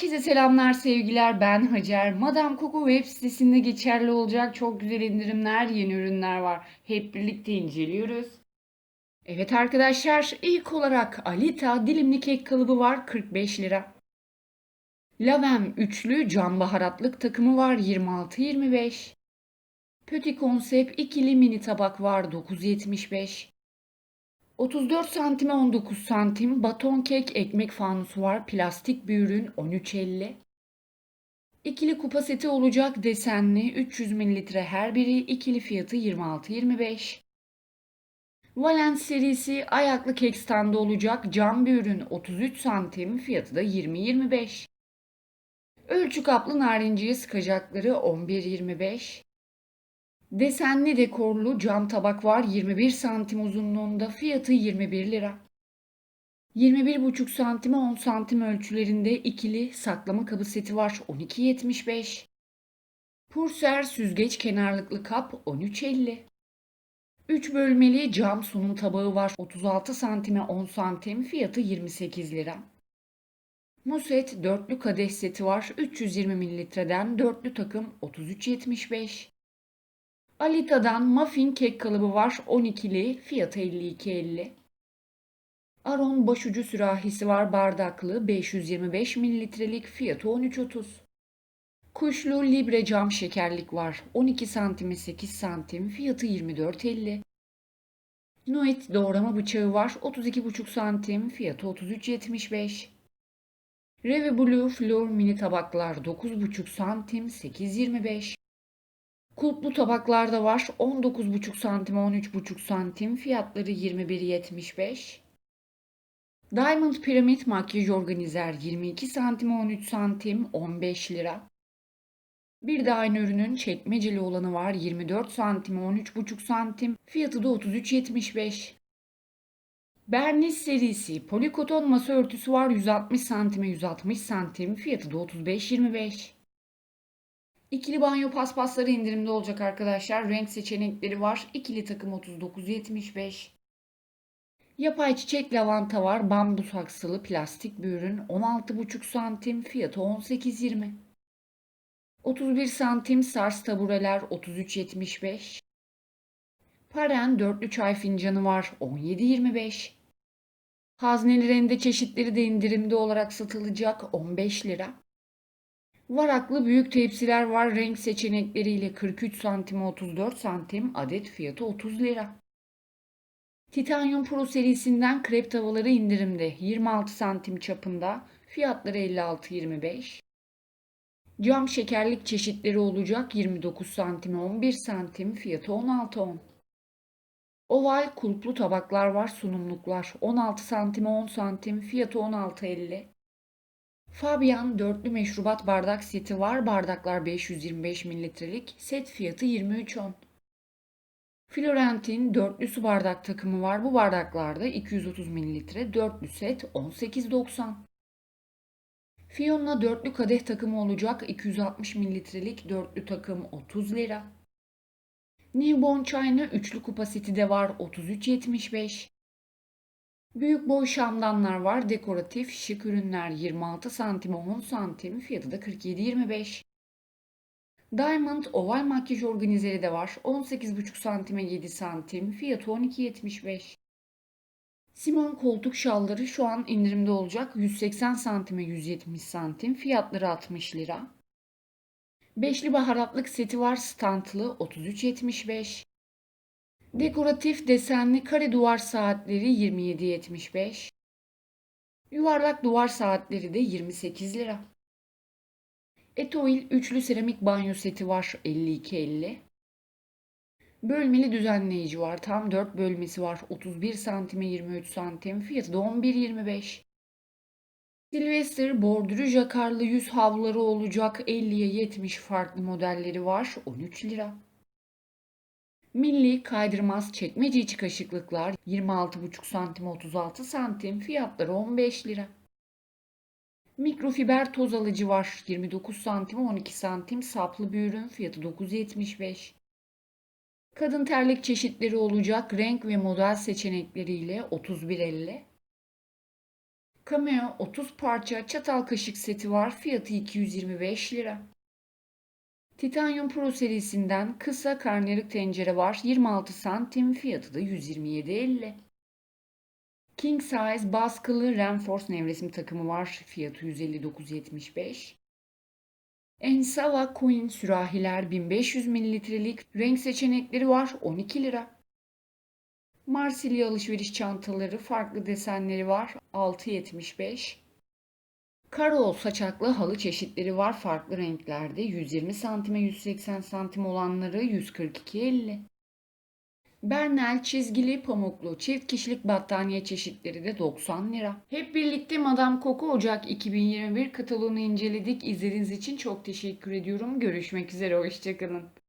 Herkese selamlar sevgiler ben Hacer. Madame Coco web sitesinde geçerli olacak çok güzel indirimler, yeni ürünler var. Hep birlikte inceliyoruz. Evet arkadaşlar ilk olarak Alita dilimli kek kalıbı var 45 lira. Lavem üçlü cam baharatlık takımı var 26.25. Petit konsept ikili mini tabak var 9.75. 34 santime 19 santim baton kek ekmek fanusu var. Plastik bir ürün 13.50. İkili kupa seti olacak desenli 300 mililitre her biri ikili fiyatı 26.25. Valence serisi ayaklı kek standı olacak cam bir ürün 33 santim fiyatı da 20.25. Ölçü kaplı narinciye sıkacakları 11.25. Desenli dekorlu cam tabak var 21 santim uzunluğunda fiyatı 21 lira. 21,5 santime 10 santim ölçülerinde ikili saklama kabı seti var 12.75. Purser süzgeç kenarlıklı kap 13.50. 3 bölmeli cam sunum tabağı var 36 santime 10 santim fiyatı 28 lira. Muset dörtlü kadeh seti var 320 mililitreden dörtlü takım 33.75. Alita'dan muffin kek kalıbı var 12'li fiyatı 52.50. Aron başucu sürahisi var bardaklı 525 mililitrelik fiyatı 13.30. Kuşlu libre cam şekerlik var 12 santime 8 santim fiyatı 24.50. Nuit doğrama bıçağı var 32,5 santim fiyatı 33.75. Reve Blue Flor mini tabaklar 9,5 santim 8.25. Kulplu tabaklar da var. 19,5 santim 13,5 santim. Fiyatları 21.75. Diamond Piramit makyaj organizer 22 santim 13 santim 15 lira. Bir de aynı ürünün çekmeceli olanı var 24 santim 13,5 santim. Fiyatı da 33.75. Bernice serisi polikoton masa örtüsü var 160 santime 160 santim. Fiyatı da 35.25. İkili banyo paspasları indirimde olacak arkadaşlar. Renk seçenekleri var. İkili takım 39.75. Yapay çiçek lavanta var. Bambu saksılı plastik bir ürün. 16,5 santim. Fiyatı 18.20. 31 santim sars tabureler 33.75. Paren dörtlü çay fincanı var 17.25. Hazneli rende çeşitleri de indirimde olarak satılacak 15 lira. Varaklı büyük tepsiler var renk seçenekleriyle 43 santim 34 santim adet fiyatı 30 lira. Titanium Pro serisinden krep tavaları indirimde 26 santim çapında fiyatları 56.25. Cam şekerlik çeşitleri olacak 29 santim 11 santim fiyatı 16.10. Oval kulplu tabaklar var sunumluklar 16 santim 10 santim fiyatı 16.50. Fabian dörtlü meşrubat bardak seti var. Bardaklar 525 mililitrelik. Set fiyatı 23.10. Florentin dörtlü su bardak takımı var. Bu bardaklarda 230 mililitre. Dörtlü set 18.90. Fiona dörtlü kadeh takımı olacak. 260 mililitrelik dörtlü takım 30 lira. Newborn China üçlü kupa seti de var 33.75. Büyük boy şamdanlar var. Dekoratif şık ürünler 26 santim 10 santim. Fiyatı da 47.25. Diamond oval makyaj organizeri de var. 18,5 santime 7 santim. Fiyatı 12.75. Simon koltuk şalları şu an indirimde olacak. 180 santime 170 santim. Fiyatları 60 lira. Beşli baharatlık seti var stantlı 33.75. Dekoratif desenli kare duvar saatleri 27.75. Yuvarlak duvar saatleri de 28 lira. Etoil üçlü seramik banyo seti var 52.50. Bölmeli düzenleyici var. Tam 4 bölmesi var. 31 santime 23 santim. Fiyatı da 11.25. Sylvester bordürü jakarlı yüz havluları olacak 50'ye 70 farklı modelleri var. 13 lira. Milli kaydırmaz çekmece içi kaşıklıklar 26,5 santim 36 santim fiyatları 15 lira. Mikrofiber toz alıcı var 29 santim 12 santim saplı bir ürün fiyatı 9.75. Kadın terlik çeşitleri olacak renk ve model seçenekleriyle 31.50. Cameo 30 parça çatal kaşık seti var. Fiyatı 225 lira. Titanium Pro serisinden kısa karnıyarık tencere var. 26 santim fiyatı da 127.50. King size baskılı Renforce nevresim takımı var. Fiyatı 159.75. Ensava Coin sürahiler 1500 mililitrelik renk seçenekleri var 12 lira. Marsilya alışveriş çantaları farklı desenleri var 6.75. Karol saçaklı halı çeşitleri var farklı renklerde 120 santime 180 santim olanları 142.50. Bernel çizgili pamuklu çift kişilik battaniye çeşitleri de 90 lira. Hep birlikte Madame Coco Ocak 2021 kataloğunu inceledik. İzlediğiniz için çok teşekkür ediyorum. Görüşmek üzere, hoşçakalın.